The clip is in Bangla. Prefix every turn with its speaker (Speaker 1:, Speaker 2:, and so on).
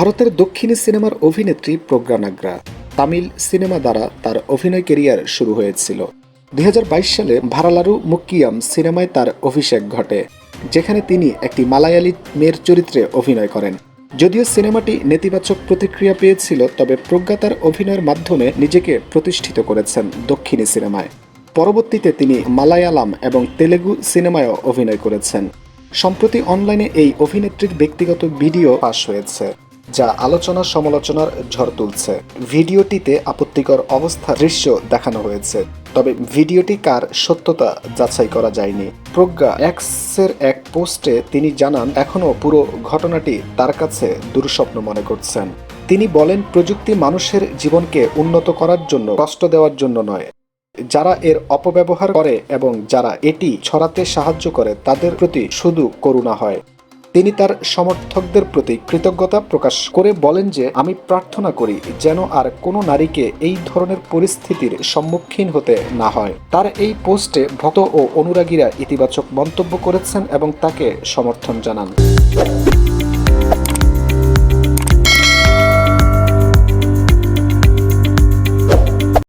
Speaker 1: ভারতের দক্ষিণী সিনেমার অভিনেত্রী প্রজ্ঞা নাগরা তামিল সিনেমা দ্বারা তার অভিনয় কেরিয়ার শুরু হয়েছিল। দুই হাজার বাইশ সালে ভারালারু মুক্কিয়াম সিনেমায় তার অভিষেক ঘটে, যেখানে তিনি একটি মালায়ালি মেয়ের চরিত্রে অভিনয় করেন। যদিও সিনেমাটি নেতিবাচক প্রতিক্রিয়া পেয়েছিল, তবে প্রজ্ঞা তার অভিনয়ের মাধ্যমে নিজেকে প্রতিষ্ঠিত করেছেন দক্ষিণী সিনেমায়। পরবর্তীতে তিনি মালায়ালাম এবং তেলেগু সিনেমায়ও অভিনয় করেছেন। সম্প্রতি অনলাইনে এই অভিনেত্রীর ব্যক্তিগত ভিডিও পাশ হয়েছে। যা আলোচনা সমালোচনার ঝড় তুলছে। ভিডিওটিতে আপত্তিকর অবস্থা দৃশ্য দেখানো হয়েছে। তবে ভিডিওটি কার সত্যতা যাচাই করা যায়নি। প্রজ্ঞা এক্সের এক পোস্টে তিনি জানান এখনও পুরো ঘটনাটি তার কাছে দুঃস্বপ্ন মনে করছেন। তিনি বলেন, প্রযুক্তি মানুষের জীবনকে উন্নত করার জন্য, কষ্ট দেওয়ার জন্য নয়। যারা এর অপব্যবহার করে এবং যারা এটি ছড়াতে সাহায্য করে, তাদের প্রতি শুধু করুণা হয়। তিনি তার সমর্থকদের প্রতি কৃতজ্ঞতা প্রকাশ করে বলেন যে, আমি প্রার্থনা করি যেন আর কোনো নারীকে এই ধরনের পরিস্থিতির সম্মুখীন হতে না হয়। তার এই পোস্টে ভক্ত ও অনুরাগীরা ইতিবাচক মন্তব্য করেছেন এবং তাকে সমর্থন জানান।